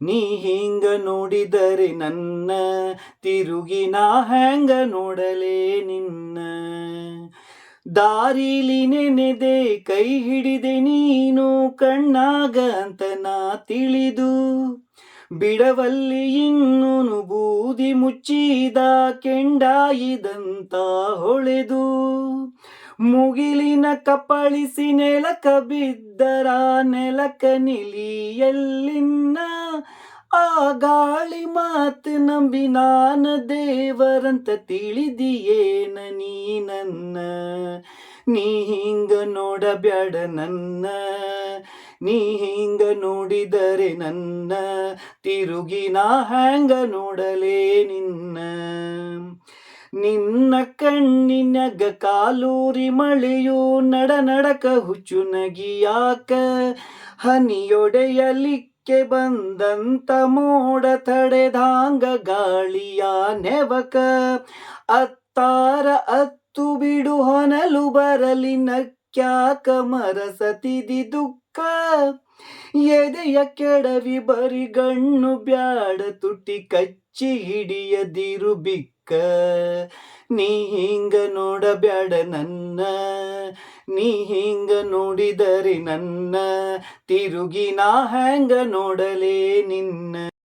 ನೀ ಹಿಂಗ ನೋಡಿದರೆ ನನ್ನ ತಿರುಗಿ ನಾ ಹ್ಯಾಂಗ ನೋಡಲೇ ನಿನ್ನ? ದಾರಿಲಿ ನೆನೆದೆ ಕೈ ಹಿಡಿದೆ ನೀನು ಕಣ್ಣಾಗ ಅಂತ ನಾ ತಿಳಿದು, ಬಿಡವಲ್ಲಿ ಇನ್ನೂನು ಬೂದಿ ಮುಚ್ಚಿದ ಕೆಂಡಾಯಿದಂತ ಹೊಳೆದು, ಮುಗಿಲಿನ ಕಪ್ಪಳಿಸಿ ನೆಲಕ ಬಿದ್ದರ ನೆಲಕ ನಿಲಿಯಲ್ಲಿನ್ನ ಆ ಗಾಳಿ ಮಾತು ನಂಬಿ ನಾನ ದೇವರಂತ ತಿಳಿದಿಯೇನ ನೀ ನನ್ನ? ನೀ ಹಿಂಗ ನೋಡಬ್ಯಾಡ ನನ್ನ. ನೀ ಹಿಂಗ ನೋಡಿದರೆ ನನ್ನ. ತಿರುಗಿ ನಾ ಹ್ಯಾಂಗ ನೋಡಲೇ ನಿನ್ನ? ನಿನ್ನ ಕಣ್ಣಿನಗ ಕಾಲೂರಿ ಮಳೆಯು ನಡ ನಡಕ ಹುಚ್ಚು ನಗಿಯಾಕ? ಹನಿಯೊಡೆಯಲಿಕ್ಕೆ ಬಂದಂತ ಮೋಡ ತಡೆದಾಂಗ ಗಾಳಿಯ ನೆವಕ. ಅತ್ತಾರ ಅತ್ತು ಬಿಡು ಹೊನಲು ಬರಲಿ ನಕ್ಯಾಕ ಮರಸತಿದಿ ದುಃಖ. ಎದೆಯ ಕೆಡವಿ ಬರಿ ಗಣ್ಣು ಬ್ಯಾಡ ತುಟಿ ಕಚ್ಚಿ ಹಿಡಿಯದಿರು ಬಿಕ್ಕ. ನೀ ಹಿಂಗ ನೋಡಬ್ಯಾಡ ನನ್ನ. ನೀ ಹಿಂಗ ನೋಡಿದರೆ ನನ್ನ ತಿರುಗಿ ನಾ ಹ್ಯಾಂಗ ನೋಡಲೇ ನಿನ್ನ?